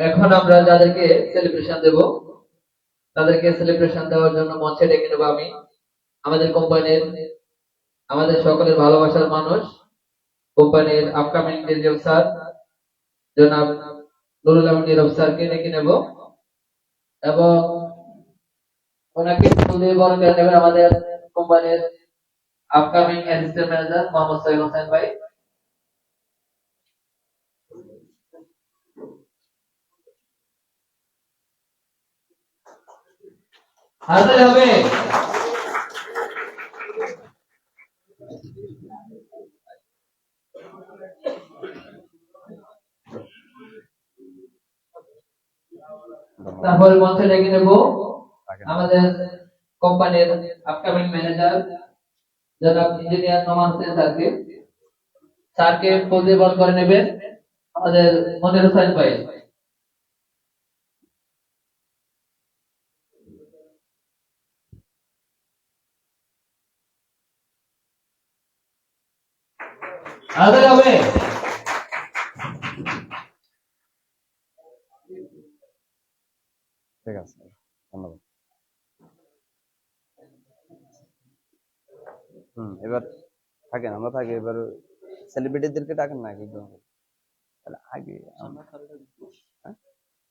এখন আমরা যাদেরকে সেলিব্রেশন দেব, তাদেরকে সেলিব্রেশন দেওয়ার জন্য মঞ্চে ডেকে নেব আমি। আমাদের কোম্পানির, আমাদের সকলের ভালোবাসার মানুষ, কোম্পানির আপকামিং ডিরেক্টর স্যার জনাব নুরুল আমিন নীরব স্যারকে ডেকে নেব। এবং ওনাকে বরণ করে নেবেন আমাদের কোম্পানির upcoming assistant manager Mohammad Syed Hossain ভাই। হাজার হবে। তারপরে মঞ্চে ডেকে নেব আমাদের কোম্পানির আপকামিং ম্যানেজার জনাব ইঞ্জিনিয়ার নোমান হোসেন স্যারকে। স্যারকে পদে বল করে নেবেন আমাদের মনির হোসেন ভাই। আদর হবে। ঠিক আছে ধন্যবাদ। হুম এবার থাকেন আমরা থাকি এবার সেলিব্রিটিদেরকে ডাকেন না একদম তাহলে আগে হ্যাঁ?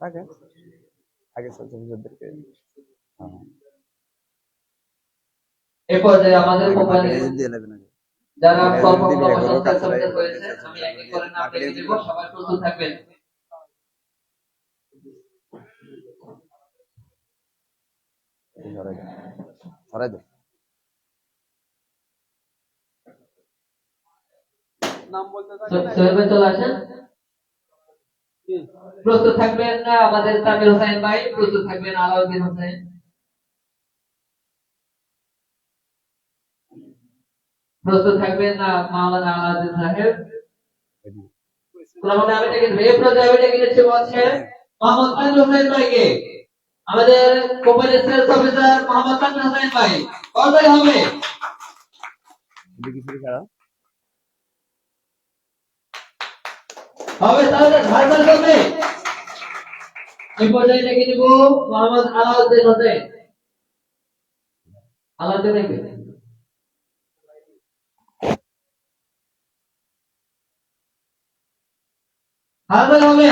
থাকেন। আগে সেলিব্রিটিদেরকে হ্যাঁ। এ পর্যায়ে আমাদের কোম্পানির এই দিয়ে নেবেন আগে যারা সরাই সোহেল ভাই চলে আসেন। প্রস্তুত থাকবেন না আমাদের তামির হোসেন ভাই প্রস্তুত থাকবেন আলাউদ্দিন হোসেন। প্রস্তুত থাকবেন না মাওলানা আলাউদ্দিন সাহেব। আমাদের আমি ডেকে রে প্রজাবে ডেকে বলছে, মোহাম্মদ তামির হোসেন ভাইকে। আমাদের কোম্পানির সেলস অফিসার মোহাম্মদ তামির হোসেন ভাই কবে হবে? হবে তাহলে ঝাড়খণ্ড এই মোহাম্মদ হোসেন। হবে। হবে।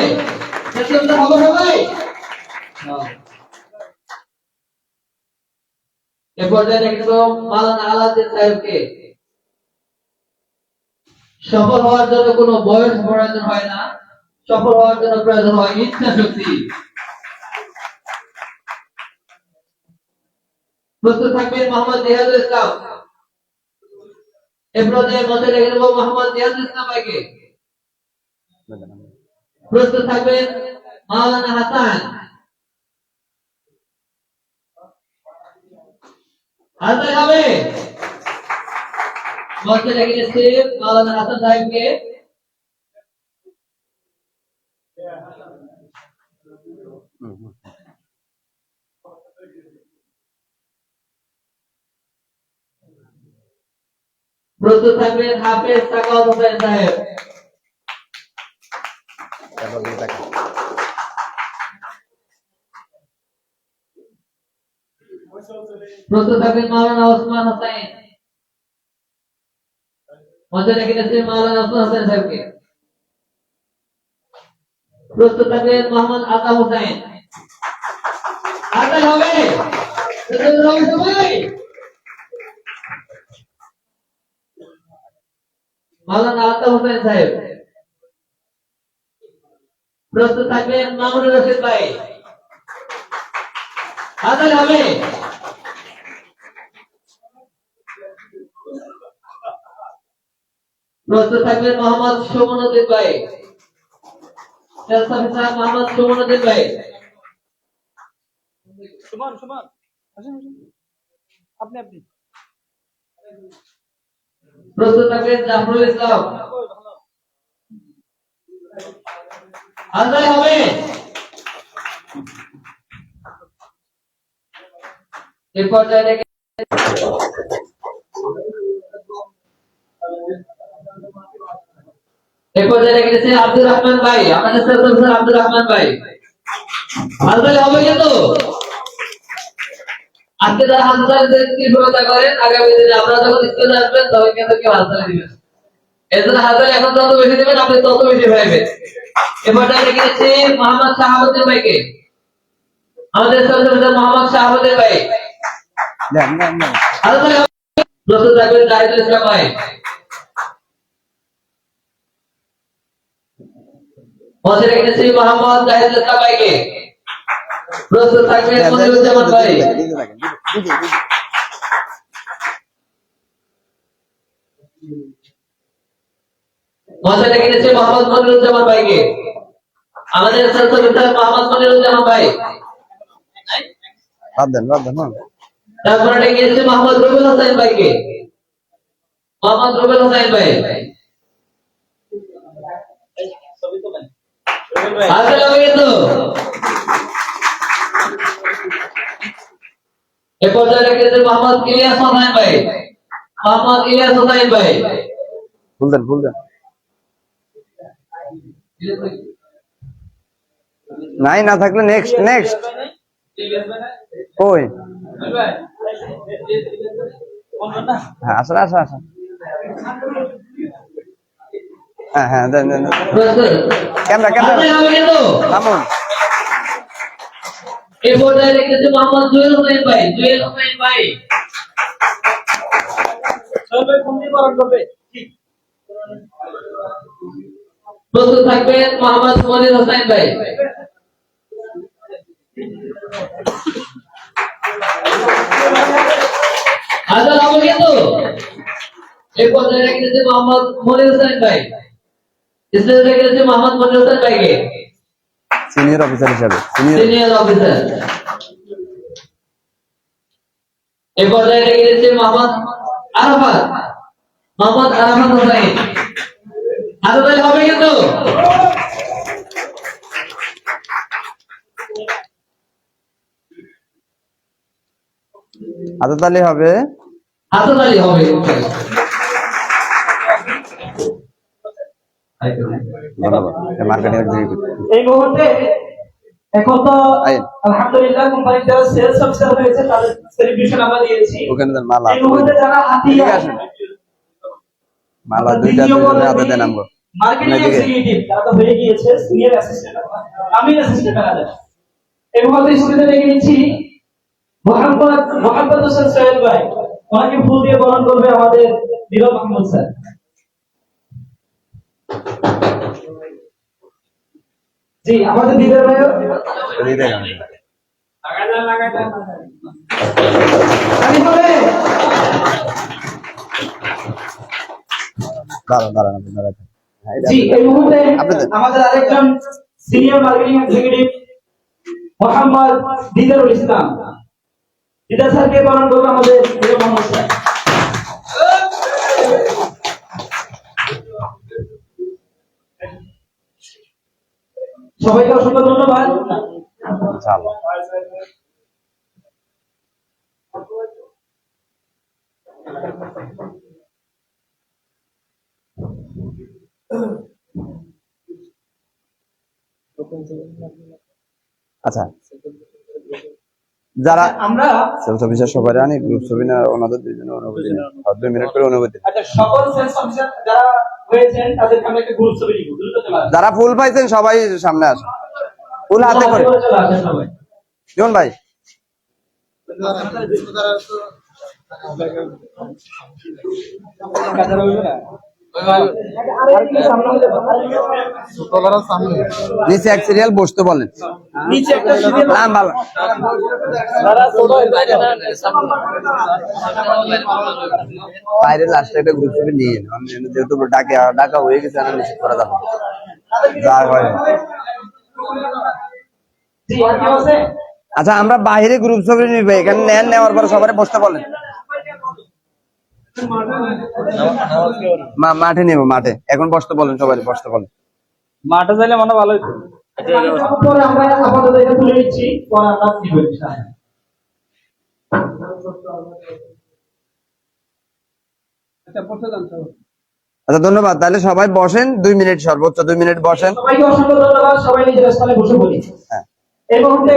এ পর্যায়ে ডেকে মালানা আলাউদ্দিন সাহেবকে। সফল হওয়ার জন্য কোনো বয়স প্রয়োজন হয় না। সফল হওয়ার জন্য প্রয়োজন হয় ইচ্ছা শক্তি। প্রস্তুত থাকবেন মোহাম্মদ জিহাদুল ইসলাম। এ পর্যায়ে মধ্যে রেখে দেবো মোহাম্মদ জিহাদুল ইসলাম ভাইকে। প্রস্তুত থাকবেন মাওলানা হাসান। হাসান হবে? মঞ্চে রেখে দিচ্ছি মাওলানা হাসান সাহেবকে। প্রস্তুত থাকবেন হাফেজ সাকাওয়াত হোসেন সাহেব তারপর দিয়ে তাকান প্রস্তুত থাকবেন মাওলানা ওসমান হোসেন। মঞ্চে রেখে দিচ্ছি মাওলানা ওসমান হোসেন সাহেবকে। প্রস্তুত থাকবেন মোহাম্মদ আতা হোসেন। আতাই হবে? মাওলানা আতা হোসেন সাহেব। প্রস্তুত থাকবেন মামুনুর রশিদ ভাই। আতাই হবে? প্রস্তুত থাকবেন মোহাম্মদ সুমনুদ্দিন ভাই। মোহাম্মদ সুমনুদ্দিন ভাই। সুমান সুমান আপনি আপনি। প্রস্তুত থাকবেন জাফরুল ইসলাম। আদায় হবে। এ পর্যায়ে রেখে এ পর্যায়ে রেখে দিয়েছে আব্দুর রহমান ভাই। আমাদের সেলস অফিসার আব্দুর রহমান ভাই। হাততালি হবে কিন্তু আজকে যারা হাততালি দিয়ে কৃপণতা করেন আগামী দিনে আপনারা যখন স্কুলে আসবেন তখন কিন্তু কেউ হাততালি দিবেন এর জন্য হাততালি এখন যত বেশি দিবেন আপনি তত বেশি পাইবেন এবার আমরা কিনেছি মোহাম্মদ শাহাবুদ্দিন ভাইকে। আমাদের সরকার মোহাম্মদ শাহাবুদ্দিন ভাই। থাকবেন জাহিদুল ইসলাম ভাই। মঞ্চে রেখেছি মোহাম্মদ জাহিদুল ইসলাম ভাইকে। প্রস্তুত থাকবেন মনিরুজ্জামান ভাই। মঞ্চে রেখেছি মোহাম্মদ মনিরুজ্জামান ভাইকে। আমাদের সরকার মোহাম্মদ মনিরুজ্জামান ভাই। বাদ দেন বাদ দেন। তারপরে ডেকেছি মোহাম্মদ রুবেল হোসেন ভাইকে। মোহাম্মদ রুবেল হোসেন ভাই আসলে আমি কিন্তু এ পর্যায়ে রেখেছি মোহাম্মদ ইলিয়াস হোসেন ভাই। মোহাম্মদ ইলিয়াস হোসেন ভাই। ফুল দেন নাই না থাকলে নেক্সট নেক্সট কই? আসেন আসেন আসেন। হ্যাঁ হ্যাঁ দেন দেন ক্যামেরা ক্যামেরা। পর্যায়ে মোহাম্মদ জুয়েল হোসেন ভাই জুয়েল হোসেন ভাই। প্রস্তুত থাকবেন মোহাম্মদ মনির হোসেন ভাই। আজাদ এই পর্যায়ে রেখেছে মোহাম্মদ মনির হোসেন ভাই। মোহাম্মদ মনির হোসেন ভাইকে সিনিয়র অফিসার হিসাবে সিনিয়র অফিসার এই পর্যায়ে রেখেছে মোহাম্মদ আরাফাত। মোহাম্মদ আরাফাত তালি হবে কিন্তু। হাতে তালি হবে। হবে। ধন্যবাদ। মার্কেটিং এই মুহূর্তে এখন তো আইন। আলহামদুলিল্লাহ কোম্পানির যারা সেলস অফিসার হয়েছে তাদের সেলিব্রেশন আমরা দিয়েছি। ওখানে দেন মালা এই মুহূর্তে যারা হাতিয়া এদিকে মালা দুইটা দুইজনে হাতে দেন আমগো মার্কেটিং এক্সিকিউটিভ তারা তো হয়ে গিয়েছে সিনিয়র অ্যাসিস্ট্যান্ট আমি অ্যাসিস্ট্যান্ট ম্যানেজার এই মুহূর্তে শুরুতে দেখে নিচ্ছি মোহাম্মদ মোহাম্মদ হোসেন সোহেল ভাই। ওনাকে ফুল দিয়ে বরণ করবে আমাদের নীরব মাহমুদ স্যার। জি আমাদের দিদার ভাইও? এদিকে আমি দাঁড়ান দাঁড়ান আপনি দাঁড়ান। জি এই মুহূর্তে আমাদের আরেকজন senior marketing executive Mohammad Didarul Islam. Didar স্যারকে বরণ করব আমাদের প্রিয় মোহাম্মদ স্যার। সবাইকে অসংখ্য ধন্যবাদ। আচ্ছা। যারা আমরা সেলস অফিসার সবাই আনি গ্রুপ ছবি না ওনাদের দুইজনে অনুভূতি। দুই মিনিট করে অনুভূতি। আচ্ছা সকল সেলস অফিসার যারা যারা ফুল পাইছেন সবাই সামনে আসে ফুল হাতে করে। ভাই। জীবন ভাই নিচে এক সিরিয়াল বসতে বলেন। না ভালো বাইরে লাস্টে একটা গ্রুপ ছবি নিয়ে যেহেতু ডাকে ডাকা হয়ে গেছে আমি নিশ্চিত করা যাবে। যা হয়। আচ্ছা আমরা বাইরে গ্রুপ ছবি নিবে এখানে নেন নেওয়ার পরে সবাই বসতে বলেন। মাঠে নেব মাঠে। এখন বসতে বলেন সবাই বসতে বলেন। মাঠে যাইলে মনে ভালো হইতো পরে আমরা আপাতত এটা তুলে নিচ্ছি পরে আমরা দিব ইনশাআল্লাহ আচ্ছা ধন্যবাদ। তাহলে সবাই বসেন দুই মিনিট সর্বোচ্চ দুই মিনিট বসেন। সবাইকে অসংখ্য ধন্যবাদ সবাই নিজের স্থানে বসে বলি হ্যাঁ। এই মুহূর্তে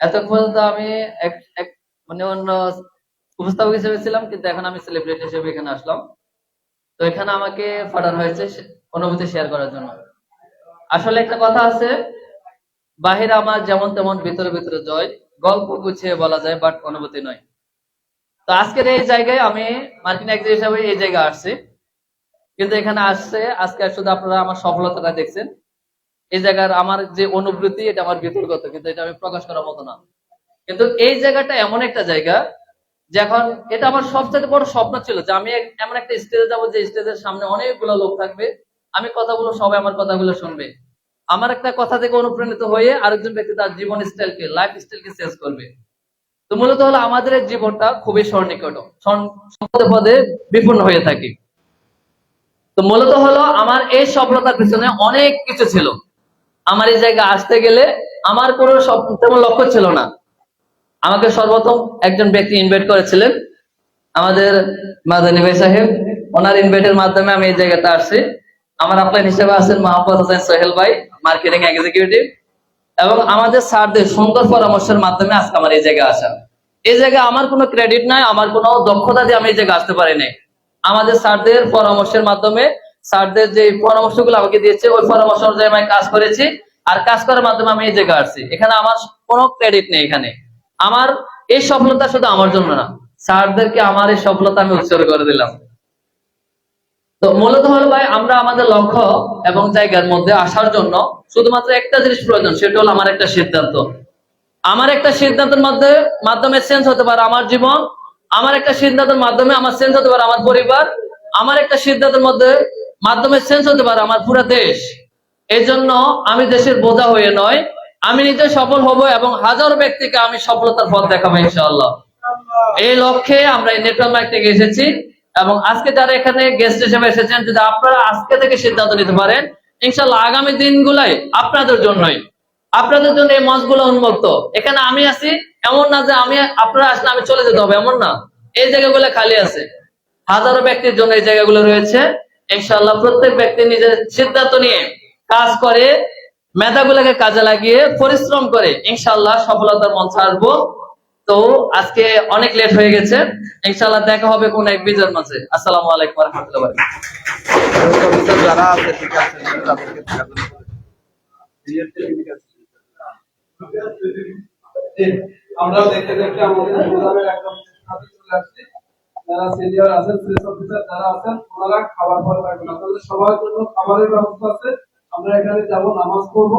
এতক্ষণ পর্যন্ত আমি এক এক মানে অন্য উপস্থাপক হিসেবে ছিলাম, কিন্তু এখন আমি সেলিব্রিটি হিসেবে এখানে আসলাম। তো এখানে আমাকে পাঠানো হয়েছে অনুভূতি শেয়ার করার জন্য। আসলে একটা কথা আছে, বাহিরে আমার যেমন তেমন, ভিতরে ভিতরে জয়। গল্প গুছিয়ে বলা যায় বাট অনুভূতি নয়। তো আজকের এই জায়গায় আমি মার্কিন এক্সিট হিসাবে এই জায়গায় আসছি। কিন্তু এখানে আসছে, আজকে শুধু আপনারা আমার সফলতাটা দেখছেন। এই জায়গার আমার যে অনুভূতি, এটা আমার ভিতরগত কিন্তু এটা আমি প্রকাশ করার মতো না। কিন্তু এই জায়গাটা এমন একটা জায়গা যখন এটা আমার সবচেয়ে বড় স্বপ্ন ছিল যে আমি এমন একটা স্টেজে যাব যে স্টেজের সামনে অনেকগুলো লোক থাকবে, আমি কথাগুলো, সবাই আমার কথাগুলো শুনবে। আমার একটা কথা থেকে অনুপ্রাণিত হয়ে আরেকজন ব্যক্তি তার জীবন স্টাইলকে লাইফ স্টাইলকে চেঞ্জ করবে। তো মূলত হলো আমাদের জীবনটা খুবই স্বর্ণিকট সম্পদে পদে পদে বিপন্ন হয়ে থাকি। তো মূলত হলো আমার এই সফলতার পিছনে অনেক কিছু ছিল। আমার এই জায়গায় আসতে গেলে আমার কোনো তেমন লক্ষ্য ছিল না। আমাকে সর্বপ্রথম একজন ব্যক্তি ইনভাইট করেছিলেন। আমাদের মাদানী ভাই সাহেব, ওনার ইনভাইটের মাধ্যমে আমি এই জায়গাতে আসছি। আমার আপনার হিসেবে আছেন মোহাম্মদ হোসেন সোহেল ভাই মার্কেটিং এক্সিকিউটিভ এবং আমাদের স্যারদের সুন্দর পরামর্শের মাধ্যমে আজকে আমার এই জায়গায় আসা। এই জায়গায় আমার কোনো ক্রেডিট নাই, আমার কোনো দক্ষতা দিয়ে আমি এই জায়গায় আসতে পারি নাই আমাদের স্যারদের পরামর্শের মাধ্যমে স্যারদের যে পরামর্শগুলো আমাকে দিয়েছে, ওই পরামর্শ অনুযায়ী আমি কাজ করেছি। আর কাজ করার মাধ্যমে আমি এই জায়গায় আসছি। এখানে আমার কোনো ক্রেডিট নেই এখানে। আমার এই সফলতা শুধু আমার জন্য না, স্যারদেরকে আমার এই সফলতা আমি উৎসর্গ করে দিলাম। তো মূলত হল ভাই, আমরা আমাদের লক্ষ্য এবং জায়গার মধ্যে আসার জন্য শুধুমাত্র একটা জিনিস প্রয়োজন, সেটা হলো আমার একটা সিদ্ধান্ত। আমার একটা সিদ্ধান্তের মধ্যে, মাধ্যমে চেঞ্জ হতে পারে আমার জীবন, আমার একটা সিদ্ধান্তের মাধ্যমে আমার চেঞ্জ হতে পারে আমার পরিবার আমার একটা সিদ্ধান্তের মধ্যে মাধ্যমে চেঞ্জ হতে পারে আমার পুরো দেশ। এই জন্য আমি দেশের বোঝা হয়ে নয়, আমি নিজে সফল হব এবং হাজারো ব্যক্তিকে আমি সফলতার পথ দেখাবো ইনশাআল্লাহ। এই লক্ষ্যে আমরা এই নেটওয়ার্ক মার্ক থেকে এসেছি এবং আজকে যারা এখানে গেস্ট হিসেবে এসেছেন, যদি আপনারা আজকে থেকে সিদ্ধান্ত নিতে পারেন ইনশাল্লাহ আগামী দিনগুলাই আপনাদের জন্যই। আপনাদের জন্য এই মঞ্চগুলো উন্মুক্ত। এখানে আমি আছি, এমন না যে আমি আপনারা আসলে আমি চলে যেতে হবে, এমন না। এই জায়গাগুলো খালি আছে। হাজারো ব্যক্তির জন্য এই জায়গাগুলো রয়েছে। ইনশাল্লাহ প্রত্যেক ব্যক্তি নিজের সিদ্ধান্ত নিয়ে কাজ করে মেধাগুলোকে কাজে লাগিয়ে পরিশ্রম করে ইনশাল্লাহ সফলতার মঞ্চ আসব। তো আজকে অনেক লেট হয়ে গেছে। ইনশাল্লাহ দেখা হবে কোন এক বিজয়ের মাঝে। আসসালামু আলাইকুম রহমতুল্লাহ যারা আছে ঠিক আছে তাদেরকে। আমরা দেখতে দেখতে আমাদের একদম যারা সিনিয়র আছেন সেলস অফিসার যারা আছেন, ওনারা খাবার পরে থাকবেন আপনাদের সবার জন্য খাবারের ব্যবস্থা আছে। আমরা এখানে যাব, নামাজ পড়ব।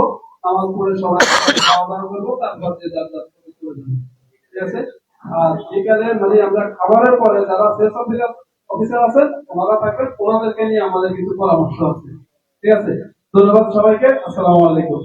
নামাজ পড়ে সবাই খাওয়া দাওয়া করব, তারপর যে যার যার ঠিক আছে? আর বিকালে মানে আমরা খাবারের পরে যারা সেলস অফিসার অফিসার আছেন, ওনারা থাকবেন। ওনাদেরকে নিয়ে আমাদের কিছু পরামর্শ আছে। ঠিক আছে? ধন্যবাদ সবাইকে। আসসালামু আলাইকুম।